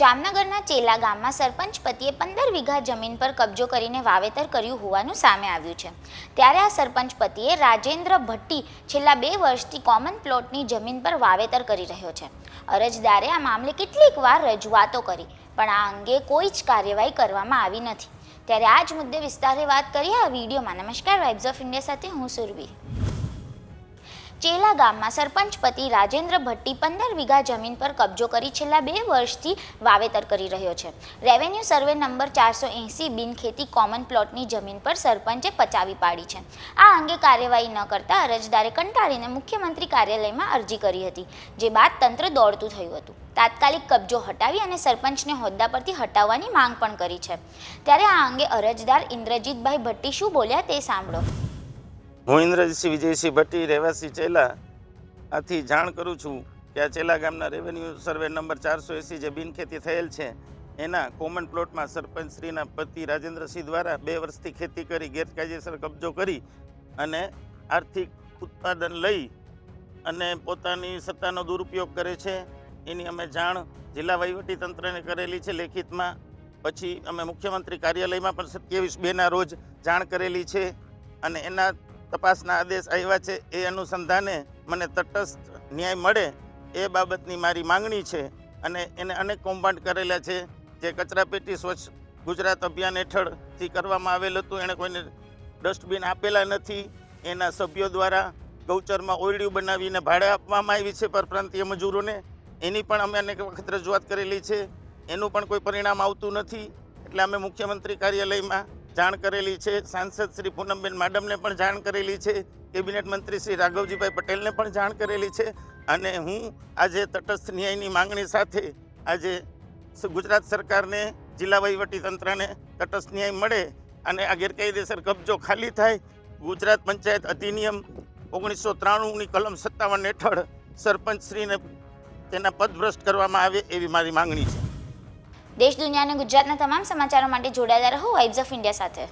જામનગરના ચેલા ગામમાં સરપંચ પતિએ પંદર વીઘા જમીન પર કબજો કરીને વાવેતર કર્યું હોવાનું સામે આવ્યું છે. ત્યારે આ સરપંચ પતિએ રાજેન્દ્ર ભટ્ટી છેલ્લા બે વર્ષથી કોમન પ્લોટની જમીન પર વાવેતર કરી રહ્યો છે. અરજદારે આ મામલે કેટલીક વાર રજૂઆતો કરી, પણ આ અંગે કોઈ જ કાર્યવાહી કરવામાં આવી નથી. ત્યારે આ જ મુદ્દે વિસ્તારે વાત કરીએ આ વિડીયોમાં. નમસ્કાર વાઇબ્સ ઓફ ઇન્ડિયા સાથે હું સુરભી ચેલા ગામમાં સરપંચ પતિ રાજેન્દ્ર ભટ્ટી પંદર વીઘા જમીન પર કબજો કરી છેલ્લા બે વર્ષથી વાવેતર કરી રહ્યો છે. રેવન્યુ સર્વે નંબર ચારસો એંસી બિનખેતી કોમન પ્લોટની જમીન પર સરપંચે પચાવી પાડી છે. આ અંગે કાર્યવાહી ન કરતા અરજદારે કંટાળીને મુખ્યમંત્રી કાર્યાલયમાં અરજી કરી હતી, જે બાદ તંત્ર દોડતું થયું હતું. તાત્કાલિક કબજો હટાવી અને સરપંચને હોદ્દા પરથી હટાવવાની માંગ પણ કરી છે. ત્યારે આ અંગે અરજદાર ઇન્દ્રજીતભાઈ ભટ્ટી શું બોલ્યા તે સાંભળો. હું ઇન્દ્રજીસિંહ વિજયસિંહ ભટ્ટી રહેવાસી ચેલા, આથી જાણ કરું છું કે આ ચેલા ગામના રેવન્યુ સર્વે નંબર ચારસો એંસી જે બિનખેતી થયેલ છે, એના કોમન પ્લોટમાં સરપંચ શ્રીના પતિ રાજેન્દ્રસિંહ દ્વારા બે વર્ષથી ખેતી કરી, ગેરકાયદેસર કબજો કરી અને આર્થિક ઉત્પાદન લઈ અને પોતાની સત્તાનો દુરુપયોગ કરે છે. એની અમે જાણ જિલ્લા વહીવટી તંત્રને કરેલી છે. લેખિતમાં પછી અમે મુખ્યમંત્રી કાર્યાલયમાં પણ સત્યાવીસ બેના રોજ જાણ કરેલી છે અને એના તપાસના આદેશ આવ્યા છે એ અનુસંધાને મને તટસ્થ ન્યાય મળે એ બાબતની મારી માંગણી છે અને એને અનેક કૌભાંડ કરેલા છે જે કચરાપેટી સ્વચ્છ ગુજરાત અભિયાન હેઠળથી કરવામાં આવેલું હતું. એણે કોઈને ડસ્ટબિન આપેલા નથી. એના સભ્યો દ્વારા ગૌચરમાં ઓરડિયું બનાવીને ભાડે આપવામાં આવી છે પરપ્રાંતીય મજૂરોને. એની પણ અમે અનેક વખત રજૂઆત કરેલી છે. એનું પણ કોઈ પરિણામ આવતું નથી. એટલે અમે મુખ્યમંત્રી કાર્યાલયમાં જાણ કરેલી છે. સાંસદ શ્રી પૂનમબેન માડમને પણ જાણ કરેલી છે. કેબિનેટ મંત્રી શ્રી રાઘવજીભાઈ પટેલને પણ જાણ કરેલી છે. અને હું આજે તટસ્થ ન્યાયની માંગણી સાથે આજે ગુજરાત સરકારને, જિલ્લા વહીવટી તંત્રને તટસ્થ ન્યાય મળે અને આ ગેરકાયદેસર કબજો ખાલી થાય, ગુજરાત પંચાયત અધિનિયમ ઓગણીસો ત્રાણુંની કલમ સત્તાવન હેઠળ સરપંચશ્રીને તેના પદભ્રષ્ટ કરવામાં આવે એવી મારી માંગણી છે. દેશ દુનિયા અને ગુજરાતના તમામ સમાચારો માટે જોડાયેલા રહો વાઇબ્સ ઓફ ઇન્ડિયા સાથે.